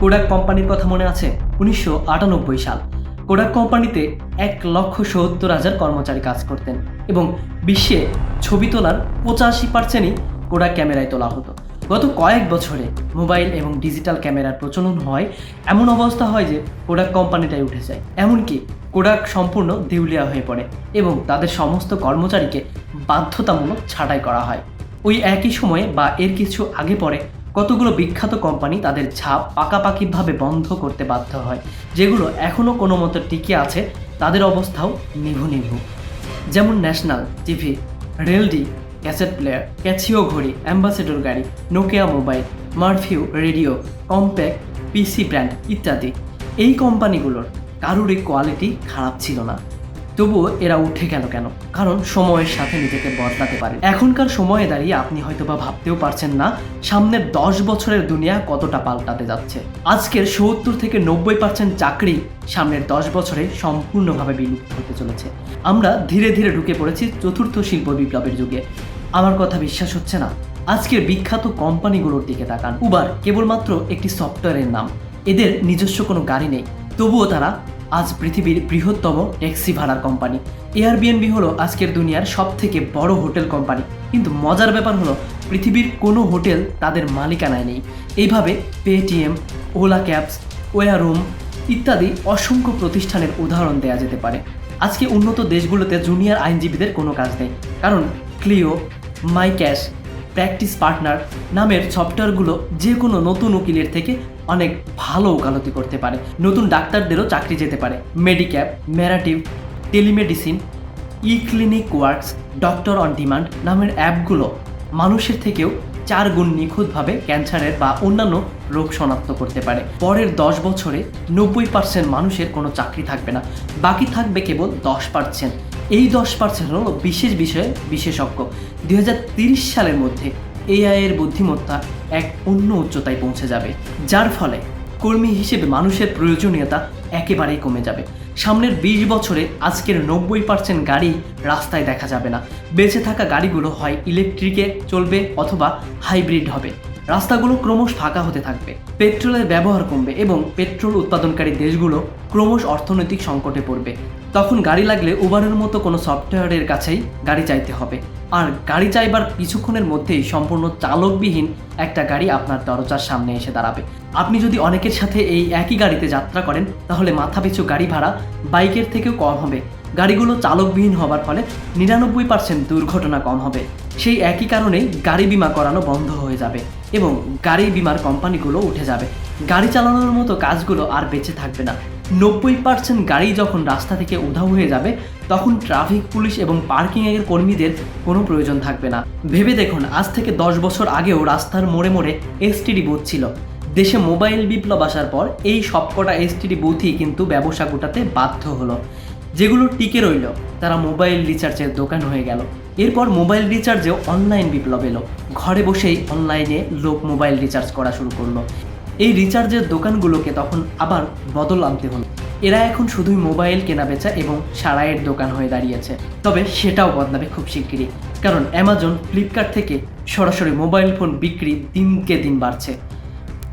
Kodak কোম্পানির কথা মনে আছে? উনিশশো আটানব্বই সাল। কোডাক কোম্পানিতে এক লক্ষ সত্তর হাজার কর্মচারী কাজ করতেন এবং বিশ্বে ছবি তোলার পঁচাশি পার্সেন্টই কোডাক ক্যামেরায় তোলা হতো। গত কয়েক বছরে মোবাইল এবং ডিজিটাল ক্যামেরার প্রচলন হয়, এমন অবস্থা হয় যে কোডাক কোম্পানিটাই উঠে যায়। এমনকি কোডাক সম্পূর্ণ দেউলিয়া হয়ে পড়ে এবং তাদের সমস্ত কর্মচারীকে বাধ্যতামূলক ছাঁটাই করা হয়। ওই একই সময়ে বা এর কিছু আগে পরে কতগুলো বিখ্যাত কোম্পানি তাদের ছাপ পাকাপাকিভাবে বন্ধ করতে বাধ্য হয়, যেগুলো এখনও কোনো মতো টিকে আছে, তাদের অবস্থাও নিভু নিভু। যেমন ন্যাশনাল, টিভি, রেলডি, ক্যাসেট প্লেয়ার, ক্যাচিও ঘড়ি, অ্যাম্বাসেডর গাড়ি, Nokia mobile, Murphy, radio, Compaq, PC brand ইত্যাদি। এই কোম্পানিগুলোর কারোরই কোয়ালিটি খারাপ ছিল না। তবুও এরা উঠে গেল কেন? কারণ সময়ের সাথে নিজেকে বদলাতে পারে এখনকার সময়ে দাঁড়িয়ে আপনি হয়তো বা ভাবতেও পারছেন না সামনের দশ বছরের দুনিয়া কতটা পাল্টাতে যাচ্ছে। আজকের সত্তর থেকে নব্বই পার্সেন্ট চাকরি সামনের দশ বছরে সম্পূর্ণভাবে বিলুপ্ত হতে চলেছে। আমরা ধীরে ধীরে ঢুকে পড়েছি চতুর্থ শিল্প বিপ্লবের যুগে। আমার কথা বিশ্বাস হচ্ছে না। আজকের বিখ্যাত কোম্পানিগুলোর দিকে তাকান। উবার কেবলমাত্র একটি সফটওয়্যারের নাম। এদের নিজস্ব কোনো গাড়ি নেই। তবুও তারা আজ পৃথিবীর বৃহত্তম ট্যাক্সি ভাড়ার কোম্পানি। এয়ারবিএনবি হলো আজকের দুনিয়ার সব থেকে বড় হোটেল কোম্পানি। কিন্তু মজার ব্যাপার হলো, পৃথিবীর কোনো হোটেল তাদের মালিকানায় নেই। এইভাবে পেটিএম ওলা ক্যাবস ওয়ারুম ইত্যাদি অসংখ্য প্রতিষ্ঠানের উদাহরণ দেওয়া যেতে পারে। আজকে উন্নত দেশগুলোতে জুনিয়র আইনজীবীদের কোনো কাজ নেই। কারণ Clio My Cash practice partner নামের সফটওয়্যারগুলো যে কোনো নতুন উকিলের থেকে অনেক ভালো ওকালতি করতে পারে। নতুন ডাক্তারদেরও চাকরি যেতে পারে। মেডিক্যাপ ম্যারাটিভ telemedicine e clinic works doctor on demand নামের অ্যাপগুলো মানুষের থেকেও চার গুণ নিখুঁতভাবে ক্যান্সারের বা অন্যান্য রোগ শনাক্ত করতে পারে। পরের দশ বছরে নব্বই পার্সেন্ট মানুষের কোনো চাকরি থাকবে না। বাকি থাকবে কেবল দশ পার্সেন্ট এই দশ পার্সেন্ট হলো বিশেষ বিষয়ে বিশেষজ্ঞ। দুই সালের মধ্যে এআই এর বুদ্ধিমত্তা এক অন্য উচ্চতায় পৌঁছে যাবে, যার ফলে কর্মী হিসেবে মানুষের প্রয়োজনীয়তা একেবারেই কমে যাবে। সামনের বিশ বছরে আজকের নব্বই পার্সেন্ট গাড়ি রাস্তায় দেখা যাবে না। বেঁচে থাকা গাড়িগুলো হয় ইলেকট্রিকে চলবে অথবা হাইব্রিড হবে। রাস্তাগুলো ক্রমশ ফাঁকা হতে থাকবে। পেট্রোলের ব্যবহার কমবে এবং পেট্রোল উৎপাদনকারী দেশগুলো ক্রমশ অর্থনৈতিক সংকটে পড়বে। তখন গাড়ি লাগলে উবারের মতো কোনো সফটওয়্যারের কাছেই গাড়ি চাইতে হবে। আর গাড়ি চাইবার কিছুক্ষণের মধ্যেই সম্পূর্ণ চালকবিহীন একটা গাড়ি আপনার দরজার সামনে এসে দাঁড়াবে। আপনি যদি অনেকের সাথে এই একই গাড়িতে যাত্রা করেন, তাহলে মাথাপিছু গাড়ি ভাড়া বাইকের থেকেও কম হবে। গাড়িগুলো চালকবিহীন হবার ফলে নিরানব্বই পার্সেন্ট দুর্ঘটনা কম হবে। সেই একই কারণেই গাড়ি বিমা করানো বন্ধ হয়ে যাবে এবং গাড়ি বিমার কোম্পানিগুলো উঠে যাবে। গাড়ি চালানোর মতো কাজগুলো আর বেঁচে থাকবে না। নব্বই পার্সেন্ট গাড়ি যখন রাস্তা থেকে উধাও হয়ে যাবে, তখন ট্রাফিক, পুলিশ এবং পার্কিংয়ের কর্মীদের কোনো প্রয়োজন থাকবে না। ভেবে দেখুন, আজ থেকে দশ বছর আগেও রাস্তার মোড়ে মোড়ে এসটিডি বুথ ছিল। দেশে মোবাইল বিপ্লব আসার পর এই সবকটা এসটিডি বুথই কিন্তু ব্যবসা গোটাতে বাধ্য হলো। যেগুলো টিকে রইল, তারা মোবাইল রিচার্জের দোকান হয়ে গেল। এরপর মোবাইল রিচার্জেও অনলাইন বিপ্লব এলো। ঘরে বসেই অনলাইনে লোক মোবাইল রিচার্জ করা শুরু করল। এই রিচার্জের দোকানগুলোকে তখন আবার বদল আনতে হলো। এরা এখন শুধুই মোবাইল কেনাবেচা এবং সারাইয়ের দোকান হয়ে দাঁড়িয়েছে। তবে সেটাও বদলাবে খুব শিগগিরই। কারণ অ্যামাজন ফ্লিপকার্ট থেকে সরাসরি মোবাইল ফোন বিক্রি দিনকে দিন বাড়ছে।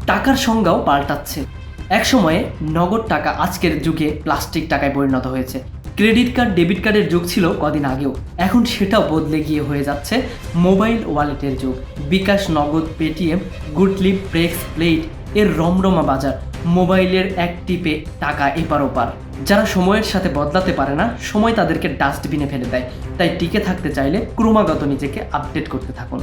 টাকার সংজ্ঞাও পাল্টাচ্ছে। এক সময়ে নগদ টাকা আজকের যুগে প্লাস্টিক টাকায় পরিণত হয়েছে। ক্রেডিট কার্ড, ডেবিট কার্ডের যুগ ছিল কদিন আগেও। এখন সেটাও বদলে গিয়ে হয়ে যাচ্ছে মোবাইল ওয়ালেটের যুগ। বিকাশ নগদ, পেটিএম, গুডলিপ, ব্রেক্স, প্লেট এর রমরমা বাজার। মোবাইলের এক টিপে টাকা এপার ওপার। যারা সময়ের সাথে বদলাতে পারে না, সময় তাদেরকে ডাস্টবিনে ফেলে দেয়। তাই টিকে থাকতে চাইলে ক্রমাগত নিজেকে আপডেট করতে থাকুন।